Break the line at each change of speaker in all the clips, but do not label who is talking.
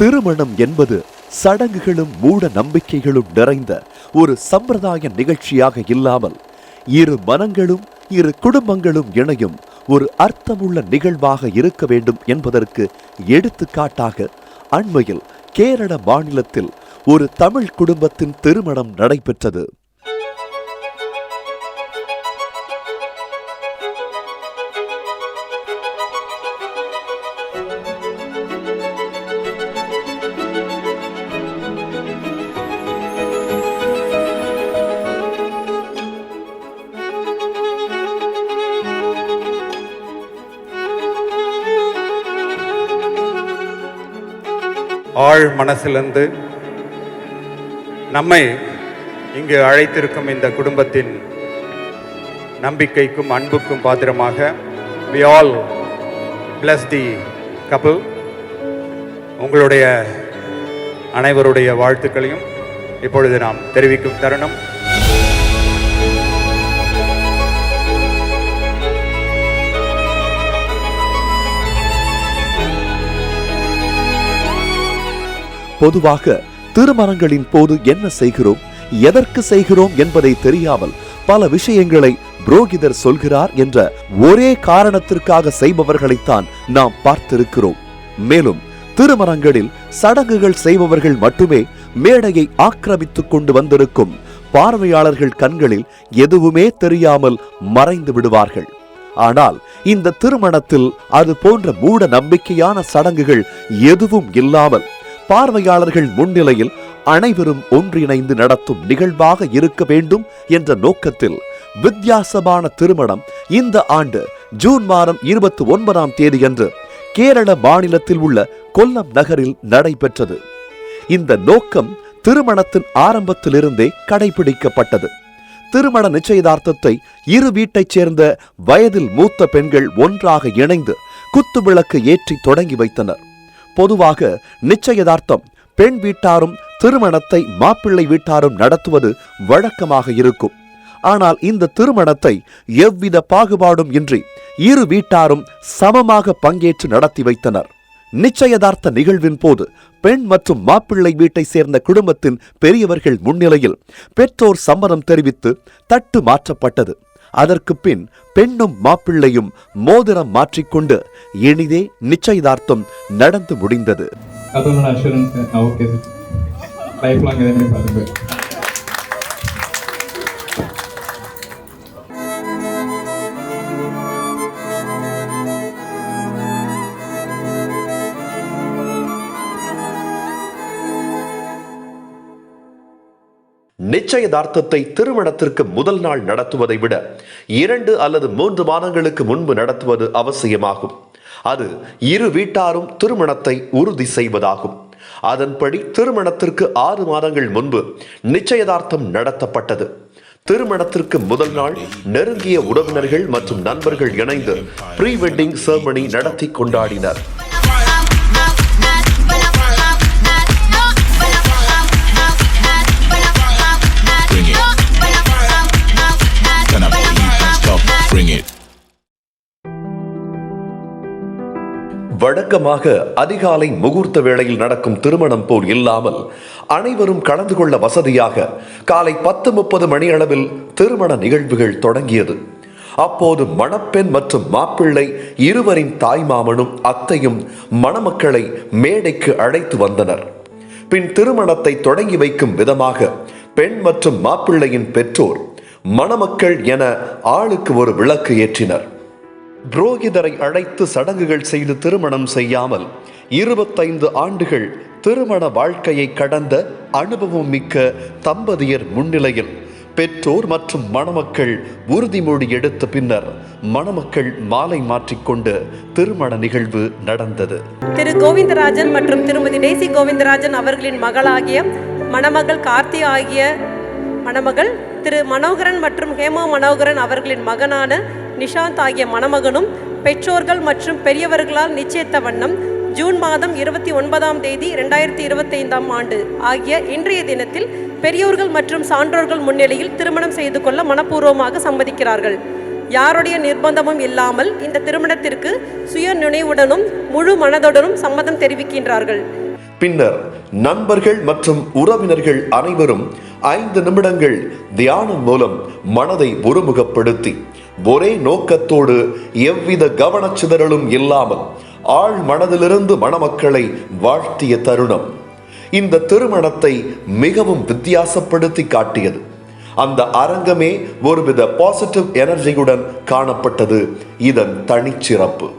திருமணம் என்பது சடங்குகளும் மூட நம்பிக்கைகளும் நிறைந்த ஒரு சம்பிரதாய நிகழ்ச்சியாக இல்லாமல் இரு மனங்களும் இரு குடும்பங்களும் இணையும் ஒரு அர்த்தமுள்ள நிகழ்வாக இருக்க வேண்டும் என்பதற்கு எடுத்துக்காட்டாக அண்மையில் கேரள மாநிலத்தில் ஒரு தமிழ் குடும்பத்தின் திருமணம் நடைபெற்றது.
ஆழ் மனசிலிருந்து நம்மை இங்கு அழைத்திருக்கும் இந்த குடும்பத்தின் நம்பிக்கைக்கும் அன்புக்கும் பாத்திரமாக we all bless the couple. உங்களுடைய அனைவருடைய வாழ்த்துக்களையும் இப்பொழுது நாம் தெரிவிக்கும் தருணம்.
பொதுவாக திருமணங்களின் போது என்ன செய்கிறோம் எதற்கு செய்கிறோம் என்பதை தெரியாமல் பல விஷயங்களை புரோகிதர் சொல்கிறார் என்ற ஒரே காரணத்திற்காக செய்பவர்களைத்தான் நாம் பார்த்திருக்கிறோம். மேலும் திருமணங்களில் சடங்குகள் செய்பவர்கள் மட்டுமே மேடையை ஆக்கிரமித்துக் கொண்டு வந்திருக்கும் பார்வையாளர்கள் கண்களில் எதுவுமே தெரியாமல் மறைந்து விடுவார்கள். ஆனால் இந்த திருமணத்தில் அது போன்ற மூட நம்பிக்கையான சடங்குகள் எதுவும் இல்லாமல் பார்வையாளர்கள் முன்னிலையில் அனைவரும் ஒன்றிணைந்து நடத்தும் நிகழ்வாக இருக்க வேண்டும் என்ற நோக்கத்தில் வித்தியாசமான திருமணம் இந்த ஆண்டு ஜூன் மாதம் இருபத்தி ஒன்பதாம் தேதியன்று கேரள மாநிலத்தில் உள்ள கொல்லம் நகரில் நடைபெற்றது. இந்த நோக்கம் திருமணத்தின் ஆரம்பத்திலிருந்தே கடைபிடிக்கப்பட்டது. திருமண நிச்சயதார்த்தத்தை இரு வீட்டைச் சேர்ந்த வயதில் மூத்த பெண்கள் ஒன்றாக இணைந்து குத்துவிளக்கு ஏற்றி தொடங்கி வைத்தனர். பொதுவாக நிச்சயதார்த்தம் பெண் வீட்டாரும் திருமணத்தை மாப்பிள்ளை வீட்டாரும் நடத்துவது வழக்கமாக இருக்கும். ஆனால் இந்த திருமணத்தை எவ்வித பாகுபாடும் இன்றி இரு வீட்டாரும் சமமாக பங்கேற்று நடத்தி வைத்தனர். நிச்சயதார்த்த நிகழ்வின் போது பெண் மற்றும் மாப்பிள்ளை வீட்டை சேர்ந்த குடும்பத்தின் பெரியவர்கள் முன்னிலையில் பெற்றோர் சம்மதம் தெரிவித்து தட்டு மாற்றப்பட்டது. அதற்கு பின் பெண்ணும் மாப்பிள்ளையும் மோதிரம் மாற்றிக்கொண்டு இனிதே நிச்சயதார்த்தம் நடந்து முடிந்தது. நிச்சயதார்த்தத்தை திருமணத்திற்கு முதல் நாள் நடத்துவதை விட இரண்டு அல்லது மூன்று மாதங்களுக்கு முன்பு நடத்துவது அவசியமாகும். அது இரு வீட்டாரும் திருமணத்தை உறுதி செய்வதாகும். அதன்படி திருமணத்திற்கு ஆறு மாதங்கள் முன்பு நிச்சயதார்த்தம் நடத்தப்பட்டது. திருமணத்திற்கு முதல் நாள் நெருங்கிய உறவினர்கள் மற்றும் நண்பர்கள் இணைந்து ப்ரீ வெட்டிங் செர்மனி நடத்தி கொண்டாடினர். வழக்கமாக அதிகாலை முகூர்த்த வேளையில் நடக்கும் திருமணம் போல் இல்லாமல் அனைவரும் கலந்து கொள்ள வசதியாக காலை பத்து முப்பது மணி அளவில் திருமண நிகழ்வுகள் தொடங்கியது. அப்போது மணப்பெண் மற்றும் மாப்பிள்ளை இருவரின் தாய்மாமனும் அத்தையும் மணமக்களை மேடைக்கு அழைத்து வந்தனர். பின் திருமணத்தை தொடங்கி வைக்கும் விதமாக பெண் மற்றும் மாப்பிள்ளையின் பெற்றோர் மணமக்கள் என ஆளுக்கு ஒரு விளக்கு ஏற்றினர். புரோகிதரை அழைத்து சடங்குகள் செய்து திருமணம் செய்யாமல் இருபத்தைந்து ஆண்டுகள் திருமண வாழ்க்கையை கடந்த அனுபவம் மிக்க தம்பதியர் முன்னிலையில் பெற்றோர் மற்றும் மணமக்கள் உறுதிமொழி எடுத்த பின்னர் மணமக்கள் மாலை மாற்றிக்கொண்டு திருமண நிகழ்வு நடந்தது.
திரு கோவிந்தராஜன் மற்றும் திருமதி டேசி கோவிந்தராஜன் அவர்களின் மகளாகிய மணமகள் கார்த்தி ஆகிய மணமகள் திரு மனோகரன் மற்றும் ஹேமா மனோகரன் அவர்களின் மகனான நிஷாந்த் ஆகிய மணமகனும் பெற்றோர்கள் மற்றும் பெரியவர்களால் நிச்சயித்த வண்ணம் ஜூன் மாதம் இருபத்தி ஒன்பதாம் தேதி ரெண்டாயிரத்தி இருபத்தைந்தாம் ஆண்டு ஆகிய இன்றைய தினத்தில் பெரியோர்கள் மற்றும் சான்றோர்கள் முன்னிலையில் திருமணம் செய்து கொள்ள மனப்பூர்வமாக சம்மதிக்கிறார்கள். யாருடைய நிர்பந்தமும் இல்லாமல் இந்த திருமணத்திற்கு சுய நினைவுடனும் முழு மனதுடனும் சம்மதம் தெரிவிக்கின்றார்கள்.
பின்னர் நண்பர்கள் மற்றும் உறவினர்கள் அனைவரும் ஐந்து நிமிடங்கள் தியானம் மூலம் மனதை ஒருமுகப்படுத்தி ஒரே நோக்கத்தோடு எவ்வித கவனச்சிதறலும் இல்லாமல் ஆழ் மனதிலிருந்து மணமக்களை வாழ்த்திய தருணம். இந்த திருமணத்தை மிகவும் வித்தியாசப்படுத்தி காட்டியது. அந்த அரங்கமே ஒருவித பாசிட்டிவ் எனர்ஜியுடன் காணப்பட்டது. இதன் தனிச்சிறப்பு.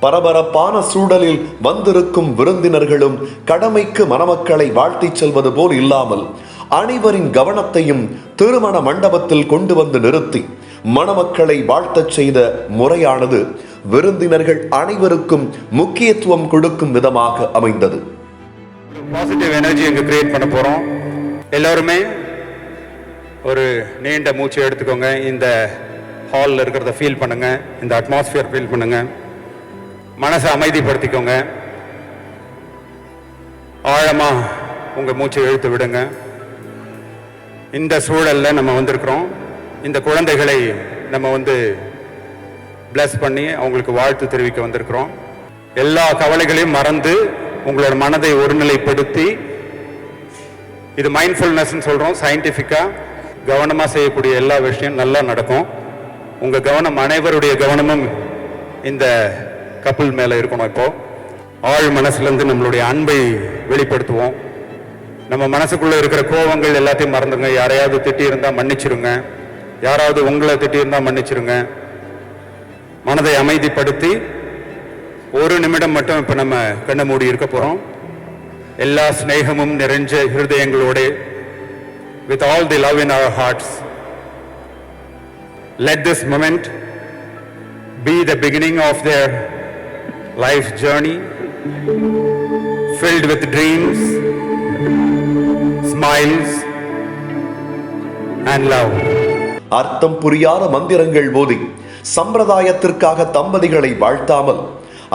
பரபரப்பான சூழலில் வந்திருக்கும் விருந்தினர்களும் கடமைக்கு மணமக்களை வாழ்த்திச் செல்வது போல் இல்லாமல் அனைவரின் கவனத்தையும் திருமண மண்டபத்தில் கொண்டு வந்து நிறுத்தி மணமக்களை வாழ்த்தச் செய்த முறையானது விருந்தினர்கள் அனைவருக்கும் முக்கியத்துவம் கொடுக்கும் விதமாக அமைந்தது.
பாசிட்டிவ் எனர்ஜி இங்கே கிரியேட் பண்ண போகிறோம் எல்லோருமே ஒரு நீண்ட மூச்சு எடுத்துக்கோங்க. இந்த ஹாலில் இருக்கிறத ஃபீல் பண்ணுங்கள் இந்த அட்மாஸ்ஃபியர் ஃபீல் பண்ணுங்கள் மனசை அமைதிப்படுத்திக்கோங்க. ஆழமாக உங்கள் மூச்சை இழுத்து விடுங்க. இந்த சூழலில் நம்ம வந்திருக்கிறோம். இந்த குழந்தைகளை நம்ம வந்து பிளஸ் பண்ணி அவங்களுக்கு வாழ்த்து தெரிவிக்க வந்திருக்கிறோம். எல்லா கவலைகளையும் மறந்து உங்களோட மனதை ஒருநிலைப்படுத்தி இது மைண்ட்ஃபுல்னஸ்ன்னு சொல்கிறோம் சயின்டிஃபிக்காக கவனமாக செய்யக்கூடிய எல்லா விஷயம் நல்லா நடக்கும். உங்கள் கவனம் அனைவருடைய கவனமும் இந்த கப்பல் மேலே இருக்கணும் இப்போ. ஆழ் மனசுலேருந்து நம்மளுடைய அன்பை வெளிப்படுத்துவோம். நம்ம மனசுக்குள்ளே இருக்கிற கோவங்கள் எல்லாத்தையும் மறந்துங்க யாரையாவது திட்டியிருந்தா மன்னிச்சிருங்க. யாராவது உங்களை திட்டியிருந்தா மன்னிச்சிருங்க. மனதை அமைதிப்படுத்தி ஒரு நிமிடம் மட்டும் இப்போ நம்ம கண்ணை மூடி இருக்க போகிறோம் எல்லா ஸ்நேகமும் நிறைஞ்ச ஹிருதயங்களோட with all the love in our hearts let this moment be the beginning of the life journey filled with dreams. Smiles and love.
அர்த்தம் புரியாத மந்திரங்கள் ஓதி சம்பிரதாயத்திற்காக தம்பதிகளை வாழ்த்தாமல்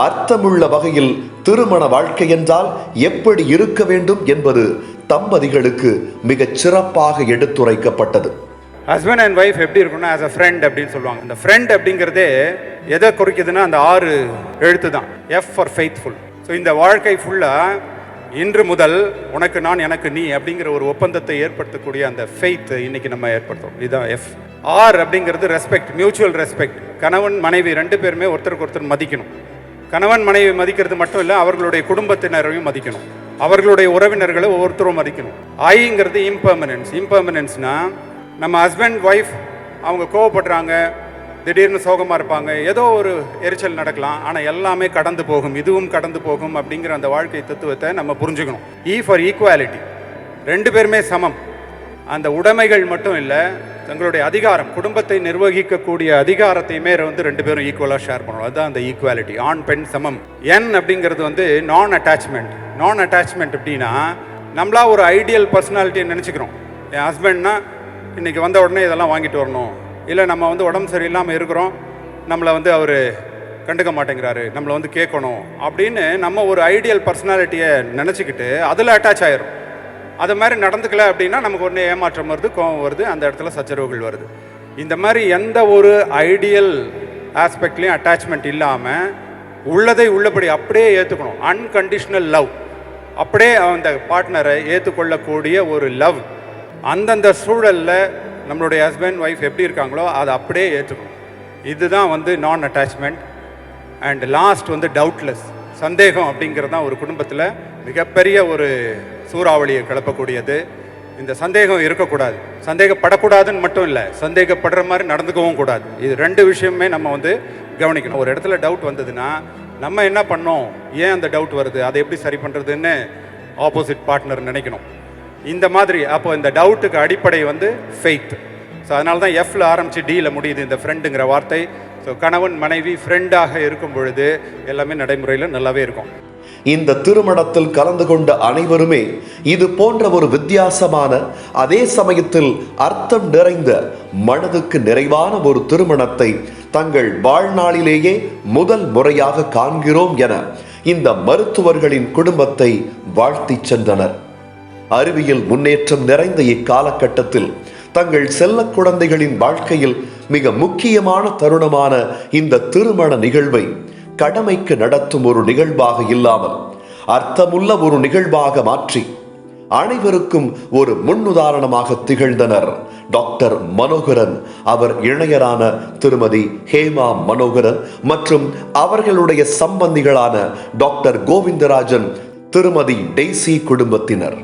அர்த்தமுள்ள வகையில் திருமண வாழ்க்கை என்றால் எப்படி இருக்க வேண்டும் என்பது தம்பதிகளுக்கு மிகச் சிறப்பாக எடுத்துரைக்கப்பட்டது.
ஹஸ்பண்ட் அண்ட் ஒய்ஃப் எப்படி இருக்கும்னா ஆஸ் அ ஃப்ரெண்ட் அப்படின்னு சொல்லுவாங்க. இந்த ஃப்ரெண்ட் அப்படிங்கிறதே எதை குறிக்குதுன்னா அந்த ஆறு எழுத்து தான் எஃப் ஃபார் ஃபெய்த்ஃபுல் ஸோ இந்த வாழ்க்கை ஃபுல்லாக இன்று முதல் உனக்கு நான் எனக்கு நீ அப்படிங்கிற ஒரு ஒப்பந்தத்தை ஏற்படுத்தக்கூடிய அந்த ஃபெய்த் இன்னைக்கு நம்ம ஏற்படுத்தும் இதுதான் எஃப் ஆர் அப்படிங்கிறது ரெஸ்பெக்ட் மியூச்சுவல் ரெஸ்பெக்ட் கணவன் மனைவி ரெண்டு பேருமே ஒருத்தருக்கு ஒருத்தர் மதிக்கணும். கணவன் மனைவி மதிக்கிறது மட்டும் இல்லை அவர்களுடைய குடும்பத்தினரையும் மதிக்கணும். அவர்களுடைய உறவினர்களை ஒவ்வொருத்தரும் மதிக்கணும். ஐங்கிறது இம்பர்மனன்ஸ் இம்பர்மனன்ஸ்னால் நம்ம ஹஸ்பண்ட் ஒய்ஃப் அவங்க கோவப்படுறாங்க திடீர்னு சோகமாக இருப்பாங்க. ஏதோ ஒரு எரிச்சல் நடக்கலாம். ஆனால் எல்லாமே கடந்து போகும். இதுவும் கடந்து போகும் அப்படிங்கிற அந்த வாழ்க்கை தத்துவத்தை நம்ம புரிஞ்சுக்கணும். ஈ ஃபார் ஈக்குவாலிட்டி ரெண்டு பேருமே சமம். அந்த உடைமைகள் மட்டும் இல்லை தங்களுடைய அதிகாரம் குடும்பத்தை நிர்வகிக்கக்கூடிய அதிகாரத்தையுமே வந்து ரெண்டு பேரும் ஈக்குவலாக ஷேர் பண்ணணும். அதுதான் அந்த ஈக்குவாலிட்டி ஆண் பெண் சமம். என் அப்படிங்கிறது வந்து நான் அட்டாச்மெண்ட் நான் அட்டாச்மெண்ட் அப்படின்னா நம்மளா ஒரு ஐடியல் பர்சனாலிட்டியை நினச்சிக்கிறோம். என் ஹஸ்பண்ட்னா இன்றைக்கி வந்த உடனே இதெல்லாம் வாங்கிட்டு வரணும். இல்லை நம்ம வந்து உடம்பு சரியில்லாமல் இருக்கிறோம். நம்மளை வந்து அவர் கண்டுக்க மாட்டேங்கிறாரு. நம்மளை வந்து கேட்கணும் அப்படின்னு நம்ம ஒரு ஐடியல் பர்சனாலிட்டியை நினச்சிக்கிட்டு அதில் அட்டாச் ஆயிரும். அது மாதிரி நடந்துக்கல அப்படின்னா நமக்கு உடனே ஏமாற்றம் வருது கோபம் வருது அந்த இடத்துல சச்சரவுகள் வருது. இந்த மாதிரி எந்த ஒரு ஐடியல் ஆஸ்பெக்ட்லேயும் அட்டாச்மெண்ட் இல்லாமல் உள்ளதை உள்ளபடி அப்படியே ஏற்றுக்கணும் அன்கண்டிஷ்னல் லவ் அப்படியே அந்த பார்ட்னரை ஏற்றுக்கொள்ளக்கூடிய ஒரு லவ் அந்தந்த சூழலில் நம்மளுடைய ஹஸ்பண்ட் ஒய்ஃப் எப்படி இருக்காங்களோ அதை அப்படியே ஏற்றுக்கணும் இதுதான் வந்து நான் அட்டாச்மெண்ட் அண்ட் லாஸ்ட் வந்து டவுட்லெஸ் சந்தேகம் அப்படிங்கிறது தான் ஒரு குடும்பத்தில் மிகப்பெரிய ஒரு சூறாவளியை கிளப்பக்கூடியது. இந்த சந்தேகம் இருக்கக்கூடாது. சந்தேகப்படக்கூடாதுன்னு மட்டும் இல்லை சந்தேகப்படுற மாதிரி நடந்துக்கவும் கூடாது. இது ரெண்டு விஷயமே நம்ம வந்து கவனிக்கணும். ஒரு இடத்துல டவுட் வந்ததுன்னா நம்ம என்ன பண்ணோம்? ஏன் அந்த டவுட் வருது? அதை எப்படி சரி பண்ணுறதுன்னு ஆப்போசிட் பார்ட்னர் நினைக்கணும். இந்த மாதிரி அப்போ இந்த டவுட்டுக்கு அடிப்படை வந்து ஃபெய்த் ஸோ அதனால தான் எஃப்ல ஆரம்பித்து டியில் முடியுது இந்த ஃப்ரெண்டுங்கிற வார்த்தை. ஸோ கணவன் மனைவி ஃப்ரெண்டாக இருக்கும் பொழுது எல்லாமே நடைமுறையில் நல்லாவே இருக்கும்.
இந்த திருமணத்தில் கலந்து கொண்ட அனைவருமே இது போன்ற ஒரு வித்தியாசமான அதே சமயத்தில் அர்த்தம் நிறைந்த மனதுக்கு நிறைவான ஒரு திருமணத்தை தங்கள் வாழ்நாளிலேயே முதல் முறையாக காண்கிறோம் என இந்த மருத்துவர்களின் குடும்பத்தை வாழ்த்திச் சென்றனர். அறிவியல் முன்னேற்றம் நிறைந்த இக்காலகட்டத்தில் தங்கள் செல்ல குழந்தைகளின் வாழ்க்கையில் மிக முக்கியமான தருணமான இந்த திருமண நிகழ்வை கடமைக்கு நடத்தும் ஒரு நிகழ்வாக இல்லாமல் அர்த்தமுள்ள ஒரு நிகழ்வாக மாற்றி அனைவருக்கும் ஒரு முன்னுதாரணமாக திகழ்ந்தனர் டாக்டர் மனோகரன் அவர் இணையரான திருமதி ஹேமா மனோகரன் மற்றும் அவர்களுடைய சம்பந்திகளான டாக்டர் கோவிந்தராஜன் திருமதி டெய்சி குடும்பத்தினர்.